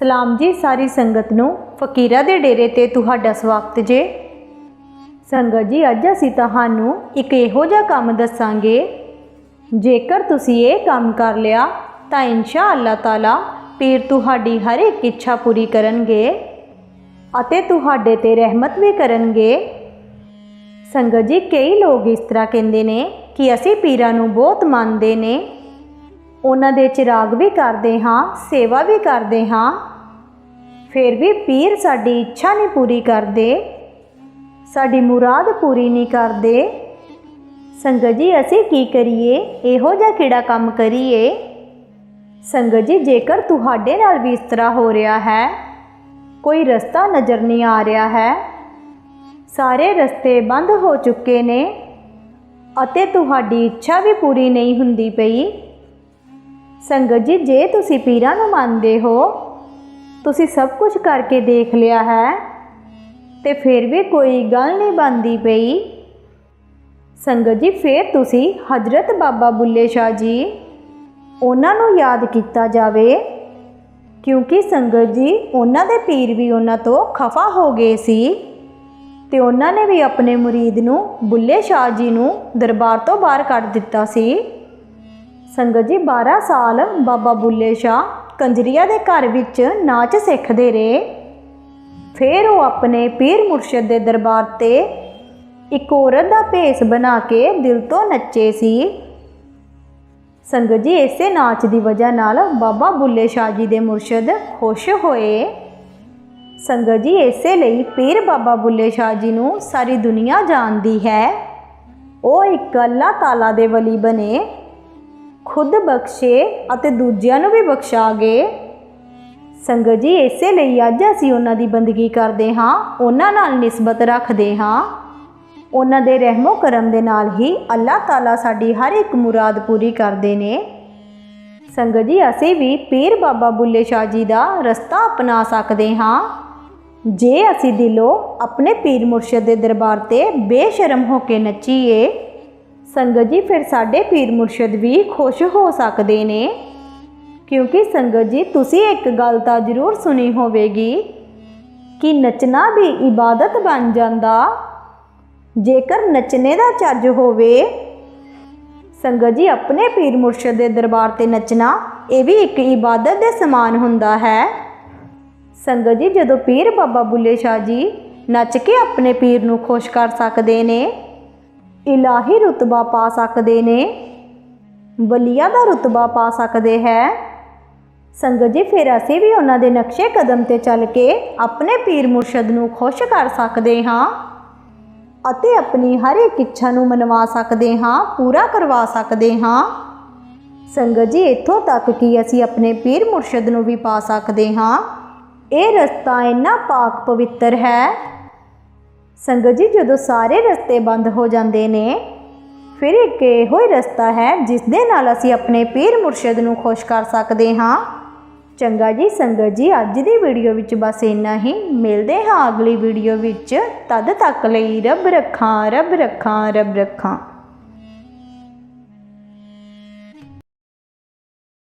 ਸਲਾਮ ਜੀ, ਸਾਰੀ ਸੰਗਤ ਨੂੰ ਫਕੀਰਾ ਦੇ ਡੇਰੇ ਤੇ ਤੁਹਾਡਾ ਸਵਾਗਤ ਜੇ। ਸੰਗਤ ਜੀ, ਅੱਜ ਅਸੀਂ ਤੁਹਾਨੂੰ ਇੱਕ ਇਹੋ ਜਿਹਾ ਕੰਮ ਦੱਸਾਂਗੇ। ਜੇਕਰ ਤੁਸੀਂ ਇਹ ਕੰਮ ਕਰ ਲਿਆ, ਤਾਂ ਇਨਸ਼ਾ ਅੱਲਾਹ ਤਾਲਾ ਪੀਰ ਤੁਹਾਡੀ ਹਰ ਇੱਕ ਇੱਛਾ ਪੂਰੀ ਕਰਨਗੇ ਅਤੇ ਤੁਹਾਡੇ ਤੇ ਰਹਿਮਤ ਵੀ ਕਰਨਗੇ। ਸੰਗਤ ਜੀ, ਕਈ ਲੋਕ ਇਸ ਤਰ੍ਹਾਂ ਕਹਿੰਦੇ ਨੇ ਕਿ ਅਸੀਂ ਪੀਰਾਂ ਨੂੰ ਬਹੁਤ ਮੰਨਦੇ ਨੇ। ਉਹਨਾਂ ਦੇ ਚਿਰਾਗ ਵੀ ਕਰਦੇ ਹਾਂ, ਸੇਵਾ ਵੀ ਕਰਦੇ ਹਾਂ। ਫਿਰ ਵੀ ਪੀਰ ਸਾਡੀ ਇੱਛਾ ਨਹੀਂ ਪੂਰੀ ਕਰਦੇ। ਸਾਡੀ ਮੁਰਾਦ ਪੂਰੀ ਨਹੀਂ ਕਰਦੇ। ਸੰਗਤ ਜੀ, ਅਸੀਂ ਕੀ ਕਰੀਏ? ਇਹੋ ਜਿਹਾ ਕਿਹੜਾ ਕੰਮ ਕਰੀਏ? ਸੰਗਤ ਜੀ, ਜੇਕਰ ਤੁਹਾਡੇ ਨਾਲ ਵੀ ਇਸ ਤਰ੍ਹਾਂ ਹੋ ਰਿਹਾ ਹੈ, ਕੋਈ ਰਸਤਾ ਨਜ਼ਰ ਨਹੀਂ ਆ ਰਿਹਾ ਹੈ। ਸਾਰੇ ਰਸਤੇ ਬੰਦ ਹੋ ਚੁੱਕੇ ਨੇ ਅਤੇ ਤੁਹਾਡੀ ਇੱਛਾ ਵੀ ਪੂਰੀ ਨਹੀਂ ਹੁੰਦੀ ਪਈ। ਸੰਗਤ ਜੀ, ਜੇ ਤੁਸੀਂ ਪੀਰਾਂ ਨੂੰ ਮੰਨਦੇ ਹੋ, ਤੁਸੀਂ ਸਭ ਕੁਝ ਕਰਕੇ ਦੇਖ ਲਿਆ ਹੈ ਤੇ ਫਿਰ ਵੀ ਕੋਈ ਗੱਲ ਨਹੀਂ ਬਣਦੀ ਪਈ। ਸੰਗਤ ਜੀ, ਫਿਰ ਤੁਸੀਂ ਹਜ਼ਰਤ ਬਾਬਾ ਬੁੱਲੇ ਸ਼ਾਹ ਜੀ ਉਹਨਾਂ ਨੂੰ ਯਾਦ ਕੀਤਾ ਜਾਵੇ, ਕਿਉਂਕਿ ਸੰਗਤ ਜੀ, ਉਹਨਾਂ ਦੇ ਪੀਰ ਵੀ ਉਹਨਾਂ ਤੋਂ ਖਫਾ ਹੋ ਗਏ ਸੀ ਤੇ ਉਹਨਾਂ ਨੇ ਵੀ ਆਪਣੇ ਮੁਰੀਦ ਨੂੰ ਬੁੱਲੇ ਸ਼ਾਹ ਜੀ ਨੂੰ ਦਰਬਾਰ ਤੋਂ ਬਾਹਰ ਕੱਢ ਦਿੱਤਾ ਸੀ। ਸੰਗਤ ਜੀ 12 ਸਾਲ ਬਾਬਾ ਬੁੱਲੇ ਸ਼ਾਹ ਕੰਜਰੀਆ ਦੇ ਘਰ ਵਿੱਚ ਨਾਚ ਸਿੱਖਦੇ ਰਹੇ। ਫਿਰ ਉਹ ਆਪਣੇ ਪੀਰ ਮੁਰਸ਼ਿਦ ਦੇ ਦਰਬਾਰ ਤੇ ਇੱਕ ਔਰਤ ਦਾ ਭੇਸ ਬਣਾ ਕੇ ਦਿਲ ਤੋਂ ਨੱਚੇ ਸੀ। ਸੰਗਤ ਜੀ, ਇਸੇ ਨਾਚ ਦੀ ਵਜ੍ਹਾ ਨਾਲ ਬਾਬਾ ਬੁੱਲੇ ਸ਼ਾਹ ਜੀ ਦੇ ਮੁਰਸ਼ਿਦ ਖੁਸ਼ ਹੋਏ। ਸੰਗਤ ਜੀ, ਇਸੇ ਲਈ ਪੀਰ ਬਾਬਾ ਬੁੱਲੇ ਸ਼ਾਹ ਜੀ ਨੂੰ ਸਾਰੀ ਦੁਨੀਆ ਜਾਣਦੀ ਹੈ। ਉਹ ਇੱਕ ਅੱਲਾਹ ਤਾਲਾ ਦੇ ਵਲੀ ਬਣੇ। ਖੁਦ ਬਖਸ਼ੇ ਅਤੇ ਦੂਜਿਆਂ ਨੂੰ ਵੀ ਬਖਸ਼ਾ ਗਏ। ਸੰਗਤ ਜੀ, ਇਸੇ ਲਈ ਅੱਜ ਅਸੀਂ ਉਹਨਾਂ ਦੀ ਬੰਦਗੀ ਕਰਦੇ ਹਾਂ, ਉਹਨਾਂ ਨਾਲ ਨਿਸਬਤ ਰੱਖਦੇ ਹਾਂ। ਉਹਨਾਂ ਦੇ ਰਹਿਮੋ ਕਰਮ ਦੇ ਨਾਲ ਹੀ ਅੱਲਾਹ ਤਾਲਾ ਸਾਡੀ ਹਰ ਇੱਕ ਮੁਰਾਦ ਪੂਰੀ ਕਰਦੇ ਨੇ। ਸੰਗਤ ਜੀ, ਅਸੀਂ ਵੀ ਪੀਰ ਬਾਬਾ ਬੁੱਲੇ ਸ਼ਾਹ ਜੀ ਦਾ ਰਸਤਾ ਅਪਣਾ ਸਕਦੇ ਹਾਂ। ਜੇ ਅਸੀਂ ਦਿਲੋਂ ਆਪਣੇ ਪੀਰ ਮੁਰਸ਼ਿਦ ਦੇ ਦਰਬਾਰ ਤੇ ਬੇਸ਼ਰਮ ਹੋ ਕੇ ਨੱਚੀਏ ਸੰਗਤ ਜੀ, ਫਿਰ ਸਾਡੇ ਪੀਰ ਮੁਰਸ਼ਦ ਵੀ ਖੁਸ਼ ਹੋ ਸਕਦੇ ਨੇ। ਕਿਉਂਕਿ ਸੰਗਤ ਜੀ, ਤੁਸੀਂ ਇੱਕ ਗੱਲ ਤਾਂ ਜ਼ਰੂਰ ਸੁਣੀ ਹੋਵੇਗੀ ਕਿ ਨੱਚਣਾ ਵੀ ਇਬਾਦਤ ਬਣ ਜਾਂਦਾ। ਜੇਕਰ ਨੱਚਣੇ ਦਾ ਚੱਜ ਹੋਵੇ, ਸੰਗਤ ਜੀ, ਆਪਣੇ ਪੀਰ ਮੁਰਸ਼ਦ ਦੇ ਦਰਬਾਰ ਤੇ ਨੱਚਣਾ, ਇਹ ਵੀ ਇੱਕ ਇਬਾਦਤ ਦੇ ਸਮਾਨ ਹੁੰਦਾ ਹੈ। ਸੰਗਤ ਜੀ, ਜਦੋਂ ਪੀਰ ਬਾਬਾ ਬੁੱਲੇ ਸ਼ਾਹ ਜੀ ਨੱਚ ਕੇ ਆਪਣੇ ਪੀਰ ਨੂੰ ਖੁਸ਼ ਕਰ ਸਕਦੇ ਨੇ ਇਲਾਹੀ ਰਤਬਾ ਪਾ ਸਕਦੇ ਨੇ। ਬਲੀਆ ਦਾ ਰਤਬਾ ਪਾ ਸਕਦੇ ਹੈ। ਸੰਗਤ ਜੀ, ਫਿਰ ਅਸੀਂ ਵੀ ਉਹਨਾਂ ਦੇ ਨਕਸ਼ੇ ਕਦਮ ਤੇ ਚੱਲ ਕੇ ਆਪਣੇ ਪੀਰ ਮੁਰਸ਼ਦ ਨੂੰ ਖੁਸ਼ ਕਰ ਸਕਦੇ ਹਾਂ ਅਤੇ ਆਪਣੀ ਹਰ ਇੱਕ ਇੱਛਾ ਨੂੰ ਮਨਵਾ ਸਕਦੇ ਹਾਂ, ਪੂਰਾ ਕਰਵਾ ਸਕਦੇ ਹਾਂ। ਸੰਗਤ ਜੀ, ਇੱਥੋਂ ਤੱਕ ਕਿ ਅਸੀਂ ਆਪਣੇ ਪੀਰ ਮੁਰਸ਼ਦ ਨੂੰ ਵੀ ਪਾ ਸਕਦੇ ਹਾਂ। ਇਹ ਰਸਤਾ ਇੰਨਾ ਪਾਕ ਪਵਿੱਤਰ ਹੈ ਸੰਗਤ ਜੀ, ਜਦੋਂ ਸਾਰੇ ਰਸਤੇ ਬੰਦ ਹੋ ਜਾਂਦੇ ਨੇ, ਫਿਰ ਇੱਕ ਇਹੋ ਹੀ ਰਸਤਾ ਹੈ ਜਿਸ ਦੇ ਨਾਲ ਅਸੀਂ ਆਪਣੇ ਪੀਰ ਮੁਰਸ਼ਿਦ ਨੂੰ ਖੁਸ਼ ਕਰ ਸਕਦੇ ਹਾਂ। ਚੰਗਾ ਜੀ, ਸੰਗਤ ਜੀ, ਅੱਜ ਦੀ ਵੀਡੀਓ ਵਿੱਚ ਬਸ ਇੰਨਾ ਹੀ। ਮਿਲਦੇ ਹਾਂ ਅਗਲੀ ਵੀਡੀਓ ਵਿੱਚ। ਤਦ ਤੱਕ ਲਈ ਰੱਬ ਰੱਖਾਂ ਰੱਬ ਰੱਖਾਂ ਰੱਬ ਰੱਖਾਂ।